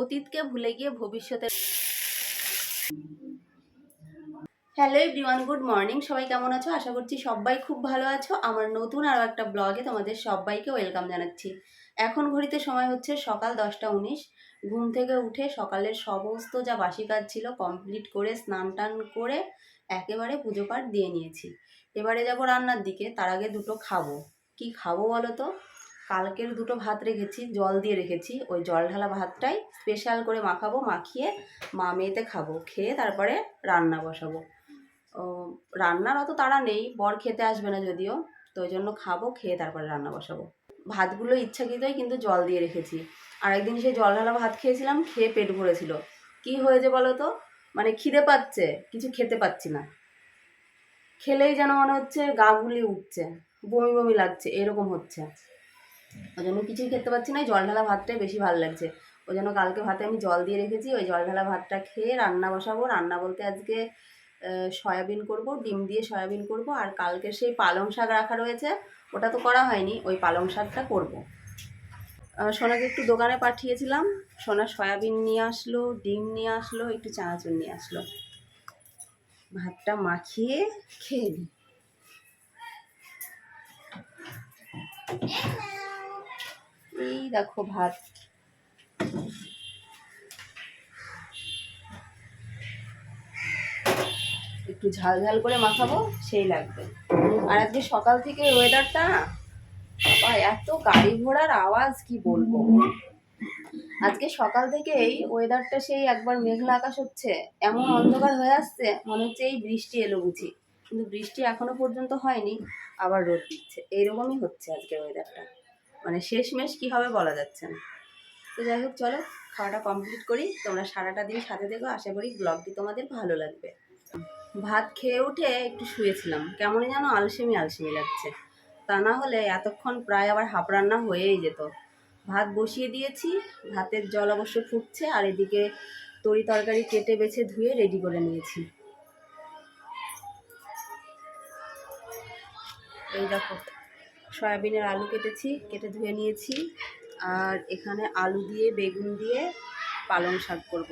অতীতকে ভুলে গিয়ে ভবিষ্যতে হ্যালো এভরিওয়ান গুড মর্নিং সবাই কেমন আছো? আশা করছি সবাই খুব ভালো আছো। আমার নতুন আরও একটা ব্লগে তোমাদের সবাইকে ওয়েলকাম জানাচ্ছি। এখন ঘড়িতে সময় হচ্ছে সকাল দশটা উনিশ। ঘুম থেকে উঠে সকালের সমস্ত যা বাসি কাজ ছিল কমপ্লিট করে, স্নান টান করে একেবারে পুজো পাঠ দিয়ে নিয়েছি। এবারে যাব রান্নার দিকে, তার আগে দুটো খাব। কি খাব বলো তো? কালকের দুটো ভাত রেখেছি, জল দিয়ে রেখেছি। ওই জল ঢালা ভাতটাই স্পেশাল করে মাখাবো, মাখিয়ে মা মেয়েতে খাব, খেয়ে তারপরে রান্না বসাবো। রান্নার অত তাড়া নেই, বর খেতে আসবে না যদিও, তো ওই জন্য খাব, খেয়ে তারপরে রান্না বসাবো। ভাতগুলো ইচ্ছাকৃতই কিন্তু জল দিয়ে রেখেছি। আর একদিন সেই জল ঢালা ভাত খেয়েছিলাম, খেয়ে পেট ভরেছিল। কি হয়েছে বলো তো? মানে খিদে পাচ্ছে, কিছু খেতে পাচ্ছি না। খেলেই যেন মনে হচ্ছে গা গুলিয়ে উঠছে, বমি বমি লাগছে, এরকম হচ্ছে। ওই জন্য কিছুই খেতে পাচ্ছি না জল ঢালা ভাতটাই বেশি ভালো লাগছে। ওই জন্য কালকে ভাতে আমি জল দিয়ে রেখেছি, ওই জল ঢালা ভাতটা খেয়ে রান্না বসাবো। রান্না বলতে আজকে সয়াবিন করব, ডিম দিয়ে সয়াবিন করব, আর কালকে সেই পালং শাক রাখা রয়েছে, ওটা তো করা হয়নি, ওই পালং শাকটা করব। সোনাকে একটু দোকানে পাঠিয়েছিলাম, সোনা সয়াবিন নিয়ে আসলো, ডিম নিয়ে আসলো, একটু চানাচুর নিয়ে আসলো। ভাতটা মাখিয়ে খেয়ে নিই এই দেখো ভাত। একটু ঝাল ঝাল করে মাখাবো, সেই লাগবে। আর আজকে সকাল থেকে ওয়েদারটা না এত গাড়ি ঘোড়ার আওয়াজ, কি বলব? আজকে সকাল থেকেই ওয়েদারটা সেই একবার মেঘলা আকাশ হচ্ছে, এমন অন্ধকার হয়ে আসছে, মনে হচ্ছে এই বৃষ্টি এলো বুঝি। কিন্তু বৃষ্টি এখনও পর্যন্ত হয়নি, আবার রোদ দিচ্ছে। এইরকমই হচ্ছে আজকে ওয়েদারটা মানে শেষমেশ কি হবে বলা যাচ্ছে না। তো যাই হোক, চলো খাওয়াটা কমপ্লিট করি। তোমরা সারাটা দিন সাথে দেখো আশা করি ব্লগটি তোমাদের ভালো লাগবে। ভাত খেয়ে উঠে একটু শুয়েছিলাম। কেমন যেন আলসেমি আলসেমি লাগছে। তা না হলে এতক্ষণ প্রায় আবার হাফ রান্না হয়েই যেত। ভাত বসিয়ে দিয়েছি। ভাতের জল অবশ্য ফুটছে আর এদিকে তরি তরকারি কেটে বেছে ধুয়ে রেডি করে নিয়েছি। এই দেখো। সয়াবিনের আলু কেটেছি, কেটে ধুয়ে নিয়েছি। আর এখানে আলু দিয়ে, বেগুন দিয়ে পালং শাক করব।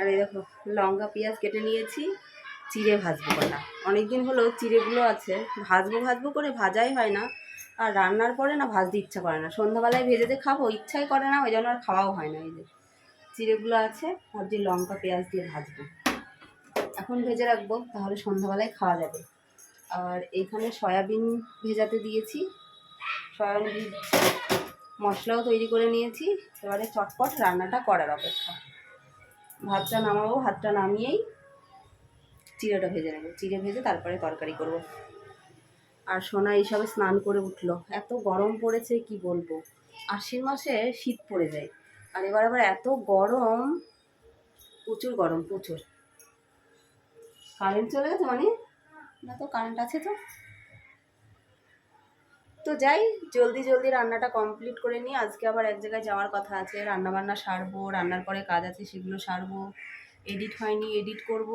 আর এই দেখো, লঙ্কা, পেঁয়াজ কেটে নিয়েছি, চিড়ে ভাজবো কটা। অনেকদিন হলো চিড়েগুলো আছে, ভাজবো ভাজবো করে ভাজাই হয় না। আর রান্নার পরে না ভাজতে ইচ্ছা করে না। সন্ধ্যাবেলায় ভেজে যে খাব, ইচ্ছাই করে না, ওই জন্য আর খাওয়াও হয় না এই যে। চিড়েগুলো আছে ভাবছি লঙ্কা, পেঁয়াজ দিয়ে ভাজবো। এখন ভেজে রাখব, তাহলে সন্ধ্যাবেলায় খাওয়া যাবে। আর এখানে সয়াবিন ভেজাতে দিয়েছি। সয়াবিন মশলাও তৈরি করে নিয়েছি। এবারে চটপট রান্নাটা করার অপেক্ষা। ভাতটা নামাবো, ভাতটা নামিয়েই চিড়েটা ভেজে নেব। চিড়ে ভেজে তারপরে তরকারি করব। আর সোনা এইসবে স্নান করে উঠল। এত গরম পড়েছে, কি বলব? আশ্বিন মাসে শীত পড়ে যায়। আর এবার আবার এত গরম, প্রচুর গরম, প্রচুর। কারেন্ট চলে গেছে মানে? না তো কারেন্ট আছে তো। তো যাই, জলদি জলদি রান্নাটা কমপ্লিট করে নিই। আজকে আবার এক জায়গায় যাওয়ার কথা আছে। রান্না বান্না সারবো, রান্নার পরে কাজ আছে সেগুলো সারবো। এডিট হয়নি এডিট করব।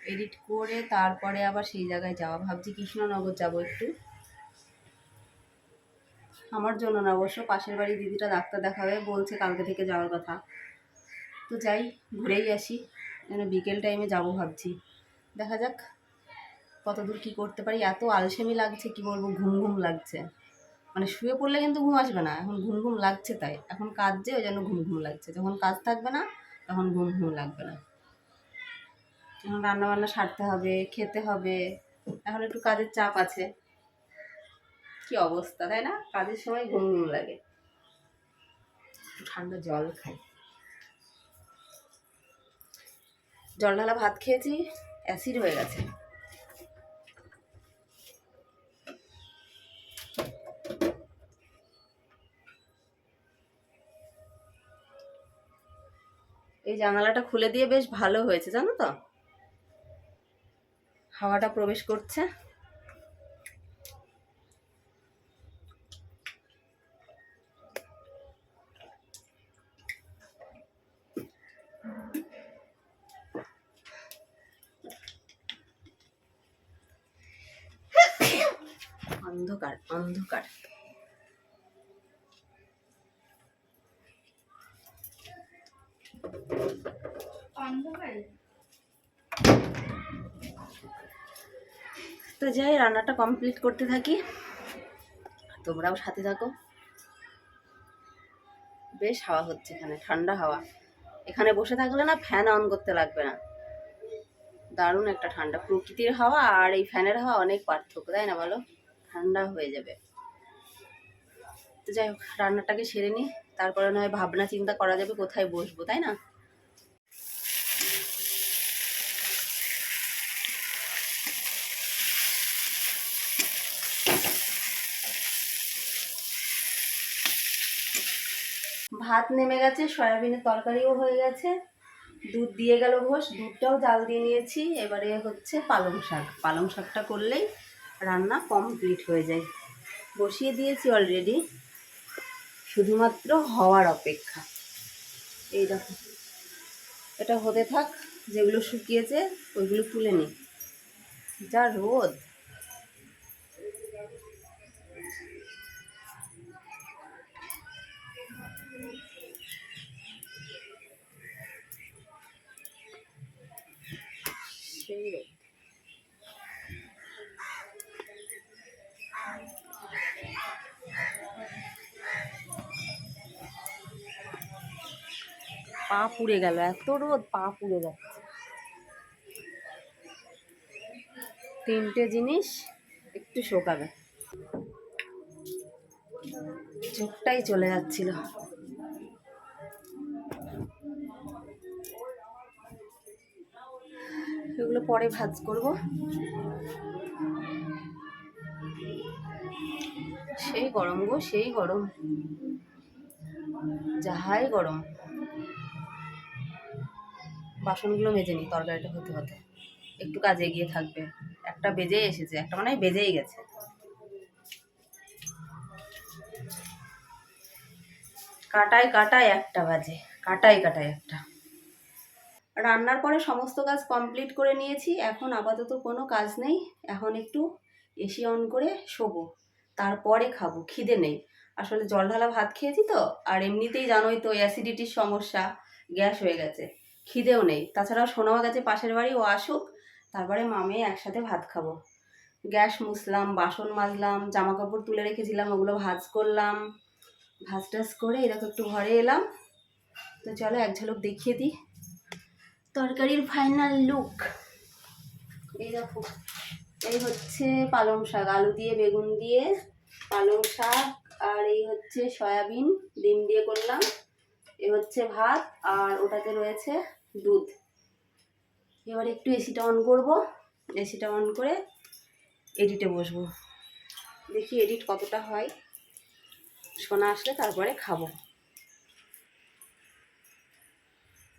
এডিট করে তারপরে আবার সেই জায়গায় যাওয়া। ভাবছি কৃষ্ণনগর যাব একটু। আমার জন্য না, অবশ্য পাশের বাড়ি দিদিটা ডাক্তার দেখাবে, বলছে কালকে থেকে যাওয়ার কথা। তো যাই, ঘুরেই আসি। যেন বিকেল টাইমে যাব ভাবছি। দেখা যাক কতদূর কি করতে পারি। এত আলসেমি লাগছে, কি বলব, ঘুম ঘুম লাগছে। মানে শুয়ে পড়লে কিন্তু ঘুম আসবে না, এখন ঘুম ঘুম লাগছে তাই। এখন কাজ যে ওই জন্য ঘুম ঘুম লাগছে। যখন কাজ থাকবে না, তখন ঘুম ঘুম লাগবে না। এখন রান্না বান্না সারতে হবে, খেতে হবে, এখন একটু কাজের চাপ আছে। কি অবস্থা, তাই না? কাজের সময় ঘুম ঘুম লাগে। একটু ঠান্ডা জল খাই। জল ঢালা ভাত খেয়েছি। অ্যাসিড হয়ে গেছে। এই জানালাটা খুলে দিয়ে বেশ ভালো হয়েছে, জানো তো? হাওয়াটা প্রবেশ করছে। অন্ধকার অন্ধকার। তো যাই রান্নাটা কমপ্লিট করতে থাকি। তোমরাও সাথে থাকো। বেশ হাওয়া হচ্ছে এখানে ঠান্ডা হাওয়া। এখানে বসে থাকলে না ফ্যান অন করতে লাগবে না। দারুণ একটা ঠান্ডা প্রকৃতির হাওয়া আর এই ফ্যানের হাওয়া অনেক পার্থক্য তাই না বলো? ঠান্ডা হয়ে যাবে। তো যাই হোক, রান্নাটাকে সেরে নিই তারপরে নয় ভাবনা চিন্তা করা যাবে কোথায় বসবো, তাই না? ভাত নেমে গেছে, সয়াবিনের তরকারিও হয়ে গেছে। দুধ দিয়ে গেল ঘোষ, দুধটাও জাল দিয়ে নিয়েছি। এবারে হচ্ছে পালং শাক। পালং শাকটা করলেই রান্না কমপ্লিট হয়ে যায়। বসিয়ে দিয়েছি অলরেডি শুধুমাত্র হওয়ার অপেক্ষা। এই দেখো, এটা হতে থাক, যেগুলো শুকিয়েছে, ওইগুলো তুলে নিই। যা রোদ। পা পুড়ে গেল, এত রোদ, পা পুড়ে যাচ্ছে। তিনটে জিনিস একটু শোকাবে। চোখটাই চলে যাচ্ছিল। এগুলো পরে ভাজ করব। সেই গরম গো, সেই গরম। যাহাই গরম। বাসনগুলো মেজে নিই, তরকারিটা হতে হতে। একটু কাজ এগিয়ে থাকবে। একটা বেজেই এসেছে, একটা মানে বেজেই গেছে। কাটায় কাটায় একটা বাজে, কাটায় কাটায় একটা। রান্নার পরে সমস্ত কাজ কমপ্লিট করে নিয়েছি, এখন আপাতত কোনো কাজ নেই। এখন একটু এসি অন করে শোবো, তারপরে খাব, খিদে নেই। আসলে জল ঢালা ভাত খেয়েছি তো, আর এমনিতেই জানোই তো অ্যাসিডিটির সমস্যা, গ্যাস হয়ে গেছে। খিদেও নেই। তাছাড়াও সোনামা গেছে পাশের বাড়ি, ও আসুক, তারপরে মামে একসাথে ভাত খাব। গ্যাস মুছলাম, বাসন মাজলাম জামা কাপড় তুলে রেখেছিলাম, ওগুলো ভাজ করলাম। ভাজ টাজ করে এরকম একটু ঘরে এলাম। তো চলো এক ঝলক দেখিয়ে দিই। তরকারির ফাইনাল লুক এই দেখো, এই হচ্ছে পালং শাক, আলু দিয়ে, বেগুন দিয়ে, পালং শাক, আর এই হচ্ছে সয়াবিন, ডিম দিয়ে করলাম। এ হচ্ছে ভাত আর ওটাতে রয়েছে দুধ। এবার একটু এসিটা অন করব। এসিটা অন করে এডিটে বসবো। দেখি এডিট কতটা হয়। শোনা আসলে তারপরে খাব।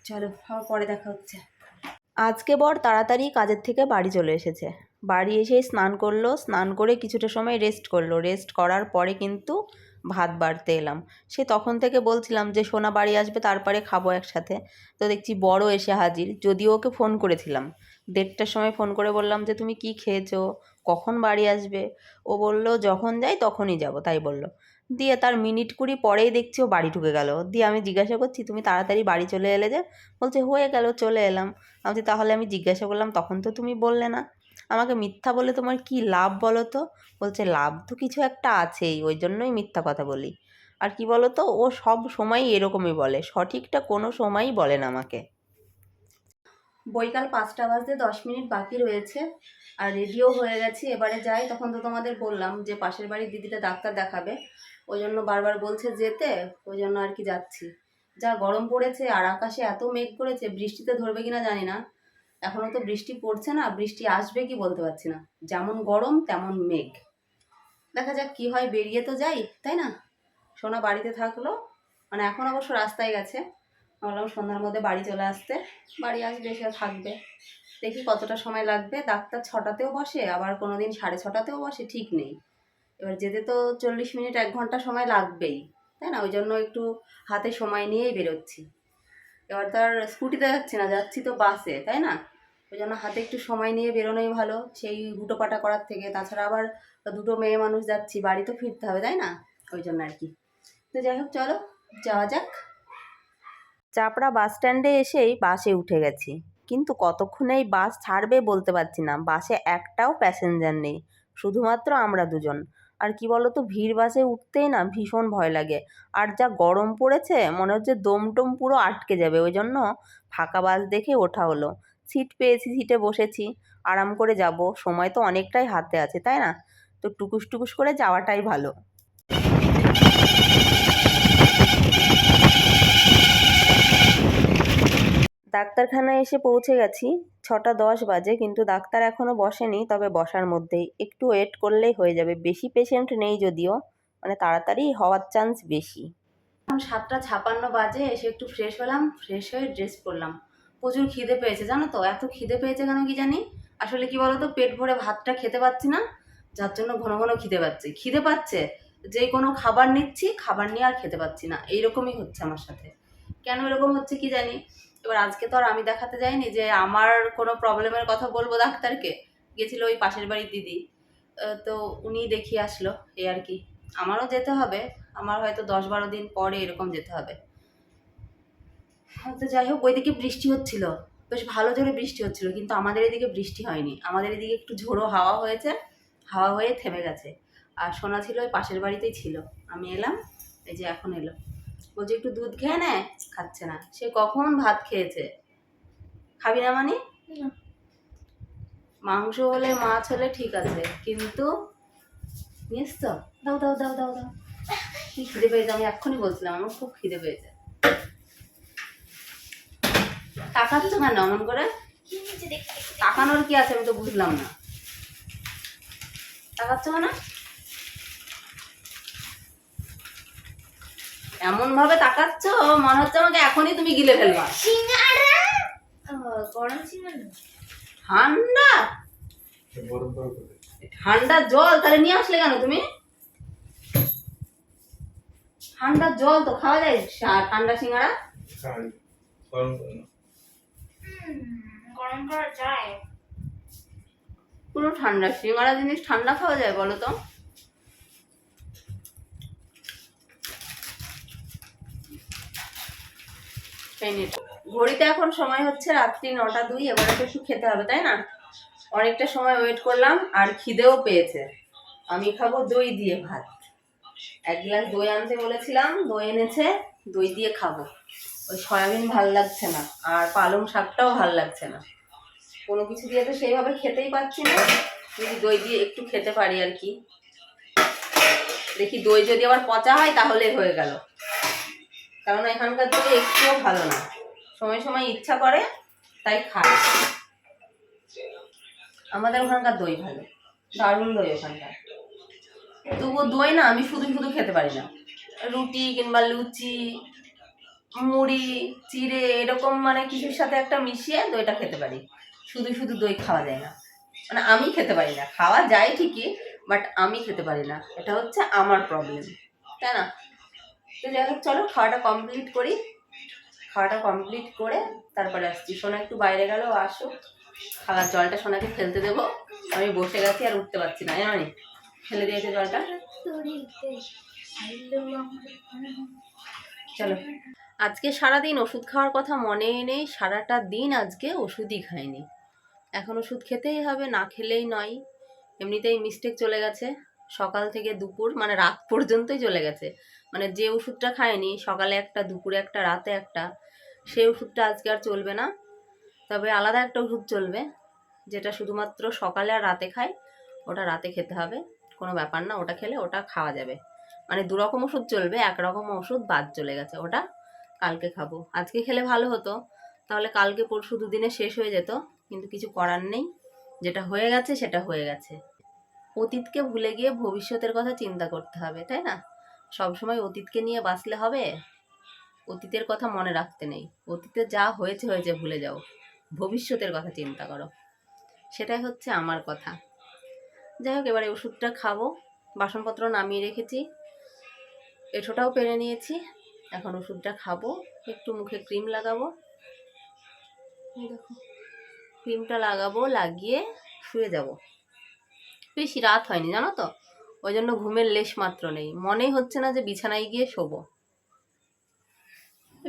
চলো পরে দেখা হচ্ছে। আজকে বর তাড়াতাড়ি কাজের থেকে বাড়ি চলে এসেছে। বাড়ি এসে স্নান করল, স্নান করে কিছুটা সময় রেস্ট করল। রেস্ট করার পরে কিন্তু ভাত বাড়তে এলাম। সে তখন থেকে বলছিলাম যে, সোনা বাড়ি আসবে, তারপরে খাব একসাথে। তো দেখছি বড় এসে হাজির, যদিও ওকে ফোন করেছিলাম। দেড়টার সময় ফোন করে বললাম যে, তুমি কি খেয়েছো? কখন বাড়ি আসবে? ও বলল, যখন যাই তখনই যাব। তাই বলল। দিয়ে তার মিনিট কুড়ি পরেই দেখছি ও বাড়ি ঢুকে গেল। দিয়ে আমি জিজ্ঞাসা করছি, তুমি তাড়াতাড়ি বাড়ি চলে এলে যে? বলছে, হয়ে গেল, চলে এলাম। আমি তাহলে আমি জিজ্ঞাসা করলাম, তখন তো তুমি বললে না। আমাকে মিথ্যা বলে তোমার কি লাভ বলো তো? বলছে, লাভ তো কিছু একটা আছেই, ওই জন্যই মিথ্যা কথা বলি। আর কি বলো তো, ও সব সময়ই এরকমই বলে, সঠিকটা কোনো সময়ই বলে না আমাকে। বৈকাল পাঁচটা বাজতে দশ মিনিট বাকি রয়েছে, আর রেডিও হয়ে গেছি, এবারে যাই, তখন তো তোমাদের বললাম যে পাশের বাড়ির দিদিটা ডাক্তার দেখাবে, ওই জন্য বারবার বলছে যেতে, ওই জন্য আর কি যাচ্ছি। যা গরম পড়েছে আর আকাশে এত মেঘ করেছে, বৃষ্টিতে ধরবে কিনা জানি না এখনও তো বৃষ্টি পড়ছে না, বৃষ্টি আসবে কি বলতে পারছি না। যেমন গরম, তেমন মেঘ। দেখা যাক কি হয়, বেরিয়ে তো যাই, তাই না? সোনা বাড়িতে থাকল মানে এখন অবশ্য রাস্তায় গেছে। ভাবলাম সন্ধ্যার মধ্যে বাড়ি চলে আসতে। বাড়ি আসবে এসে থাকবে। দেখি কতটা সময় লাগবে। ডাক্তার ছটাতেও বসে, আবার কোনো দিন সাড়ে ছটাতেও বসে, ঠিক নেই। এবার যেতে তো চল্লিশ মিনিট, এক ঘণ্টা সময় লাগবেই, তাই না? ওই জন্য একটু হাতে সময় নিয়েই বেরোচ্ছি। এবার তো আর স্কুটিতে যাচ্ছি না, যাচ্ছি তো বাসে, তাই না? ওই জন্য হাতে একটু সময় নিয়ে বেরোনোই ভালো, সেই হুটোপাটা করার থেকে। তাছাড়া আবার দুটো মেয়ে মানুষ যাচ্ছি, বাড়ি তো ফিরতে হবে, তাই না? ওই জন্য আর কি। তো যাই হোক, চলো, যাওয়া যাক। চাপড়া বাস স্ট্যান্ডে এসেই বাসে উঠে গেছি। কিন্তু কতক্ষণে এই বাস ছাড়বে বলতে পারছি না। বাসে একটাও প্যাসেঞ্জার নেই, শুধুমাত্র আমরা দুজন। আর কি বলতো, ভিড় বাসে উঠতেই না ভীষণ ভয় লাগে। আর যা গরম পড়েছে, মনে হচ্ছে দমটম পুরো আটকে যাবে। ওই জন্য ফাঁকা বাস দেখে ওঠা হলো। সিট পেয়েছি সিটে বসেছি। আরাম করে যাব। সময় তো অনেকটাই হাতে আছে, তাই না? তো টুকুস টুকুস করে যাওয়াটাই ভালো। ডাক্তারখানায় এসে পৌঁছে গেছি। ছটা দশ বাজে, কিন্তু ডাক্তার এখনও বসেনি, তবে বসার মধ্যেই। একটু ওয়েট করলেই হয়ে যাবে। বেশি পেশেন্ট নেই যদিও মানে তাড়াতাড়ি হওয়ার চান্স বেশি। এখন সাতটা ছাপান্ন বাজে, এসে একটু ফ্রেশ হলাম ফ্রেশ হয়ে ড্রেস পরলাম। প্রচুর খিদে পেয়েছে, জানো তো? এত খিদে পেয়েছে কেন কি জানি? আসলে কি বলতো? পেট ভরে ভাতটা খেতে পাচ্ছি না, যার জন্য ঘন ঘন খিদে পাচ্ছে। খিদে পাচ্ছে, যে কোনো খাবার নিচ্ছি, খাবার নিয়ে আর খেতে পাচ্ছি না। এইরকমই হচ্ছে আমার সাথে। কেন এরকম হচ্ছে কি জানি? এবার আজকে তো আর আমি দেখাতে যাইনি যে আমার কোনো প্রবলেমের কথা বলব ডাক্তারকে। গেছিল ওই পাশের বাড়ির দিদি। তো উনি দেখিয়ে আসলো, এই আর কি। আমারও যেতে হবে। আমার হয়তো দশ বারো দিন পরে এরকম যেতে হবে। তো যাই হোক ওইদিকে বৃষ্টি হচ্ছিল। বেশ ভালো জোরে বৃষ্টি হচ্ছিল কিন্তু আমাদের এদিকে বৃষ্টি হয়নি। আমাদের এদিকে একটু ঝোড়ো হাওয়া হয়েছে হাওয়া হয়ে থেমে গেছে। আর সোনা ছিল ওই পাশের বাড়িতেই ছিল। আমি এলাম এই যে এখন এলো। বলছে একটু দুধ খেয়ে নে? খাচ্ছে না। সে কখন ভাত খেয়েছে? খাবি না মানে? মাংস হলে মাছ হলে ঠিক আছে কিন্তু নিস তো দাও দাও দাও দাও দাও। কি খিদে পেয়েছে? আমি এক্ষুনি বলছিলাম আমার খুব খিদে পেয়েছে। তাকাচ্ছ কেন? অমন করে? তাকানোর কি আছে? আমি তো বুঝলাম না। তাকাচ্ছ না এমন ভাবে তাকাচ্ছ মনে হচ্ছে আমাকে এখনই তুমি গিলে ফেলবা। গরম ঠান্ডা? ঠান্ডা জল তাহলে নিয়ে আসলে কেন তুমি? ঠান্ডা জল তো খাওয়া যায়। ঠান্ডা সিঙ্গারা? গরম করা যায়। পুরো ঠান্ডা, সিঙ্গারা জিনিস ঠান্ডা খাওয়া যায় বলো তো? ঘড়িতে এখন সময় হচ্ছে রাত্রি নটা দুই, এবারে একটু খেতে হবে, তাই না? অনেকটা সময় ওয়েট করলাম, আর খিদেও পেয়েছে। আমি খাব দই দিয়ে ভাত। এক গ্লাস দই আনতে বলেছিলাম, দই এনেছে, দই দিয়ে খাব। ওই সয়াবিন ভালো লাগছে না, আর পালং শাকটাও ভালো লাগছে না। কোনো কিছু দিয়ে তো সেইভাবে খেতেই পাচ্ছি না। যদি দই দিয়ে একটু খেতে পারি আর কি। দেখি দই যদি আবার পচা হয় তাহলে হয়ে গেল। কারণ এখানকার দই একটুও ভালো না। সময় সময় ইচ্ছা করে, তাই খাই। আমাদের ওখানকার দই ভালো। দারুণ দই ওখানকার। তবুও দই না, আমি শুধু শুধু খেতে পারি না। রুটি কিংবা লুচি মুড়ি চিড়ে এরকম মানে কিছুর সাথে একটা মিশিয়ে দইটা খেতে পারি। শুধু শুধু দই খাওয়া যায় না। মানে আমি খেতে পারি না। খাওয়া যায় ঠিকই বাট আমি খেতে পারি না। এটা হচ্ছে আমার প্রবলেম তাই না? তো যাই হোক চলো খাওয়াটা কমপ্লিট করি। খাওয়াটা কমপ্লিট করে তারপরে আসছি। সোনা একটু বাইরে গেল আসো। খাওয়ার জলটা সোনাকে ফেলতে দেবো। আমি বসে গেছি আর উঠতে পারছি না জানি ফেলে দিয়েছে জলটা। চলো। আজকে সারাদিন ওষুধ খাওয়ার কথা মনেই নেই সারাটা দিন আজকে ওষুধই খাইনি। এখন ওষুধ খেতেই হবে, না খেলেই নয়। এমনিতেই মিস্টেক চলে গেছে। সকাল থেকে দুপুর মানে রাত পর্যন্তই চলে গেছে। মানে যে ওষুধটা খায়নি সকালে একটা, দুপুরে একটা, রাতে একটা, সেই ওষুধটা আজকে আর চলবে না। তবে আলাদা একটা ওষুধ চলবে, যেটা শুধুমাত্র সকালে আর রাতে খাই, ওটা রাতে খেতে হবে। কোনো ব্যাপার না, ওটা খেলে ওটা খাওয়া যাবে। মানে দু রকম ওষুধ চলবে এক রকম ওষুধ বাদ চলে গেছে। ওটা কালকে খাব। আজকে খেলে ভালো হতো। তাহলে কালকে পরশু দুদিনে শেষ হয়ে যেত। কিন্তু কিছু করার নেই। যেটা হয়ে গেছে, সেটা হয়ে গেছে। অতীতকে ভুলে গিয়ে ভবিষ্যতের কথা চিন্তা করতে হবে, তাই না? সবসময় অতীতকে নিয়ে বাঁচলে হবে। অতীতের কথা মনে রাখতে নেই। অতীতে যা হয়েছে হয়েছে, ভুলে যাও। ভবিষ্যতের কথা চিন্তা করো। সেটাই হচ্ছে আমার কথা। যাই হোক, এবারে ওষুধটা খাব। বাসনপত্র নামিয়ে রেখেছি। এঁঠোটাও পেরে নিয়েছি। এখন ওষুধটা খাব, একটু মুখে ক্রিম লাগাবো। দেখো, ক্রিমটা লাগাবো, লাগিয়ে শুয়ে যাব। বেশি রাত হয়নি, জানো তো? ওই জন্য ঘুমের লেশ মাত্র নেই। মনেই হচ্ছে না যে বিছানায় গিয়ে শোবো।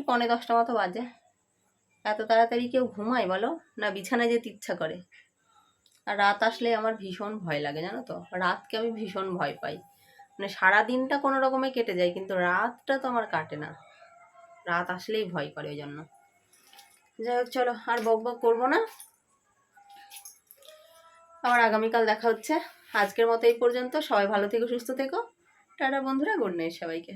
পৌনে দশটা মতো বাজে। এত তাড়াতাড়ি কেউ ঘুমায় বলো? না বিছানায় যেতে ইচ্ছা করে। আর রাত আসলে আমার ভীষণ ভয় লাগে, জানো তো? রাতকে আমি ভীষণ ভয় পাই। মানে সারা দিনটা কোনো রকমে কেটে যায়, কিন্তু রাতটা তো আমার কাটে না। রাত আসলেই ভয় করে ওই জন্য যাই হোক, চলো, আর বক বক করব না। আমার আগামীকাল দেখা হচ্ছে। আজকের মতো এই পর্যন্ত। সবাই ভালো থেকো, সুস্থ থেকো। টাটা বন্ধুরা, গুড নাইট সবাইকে।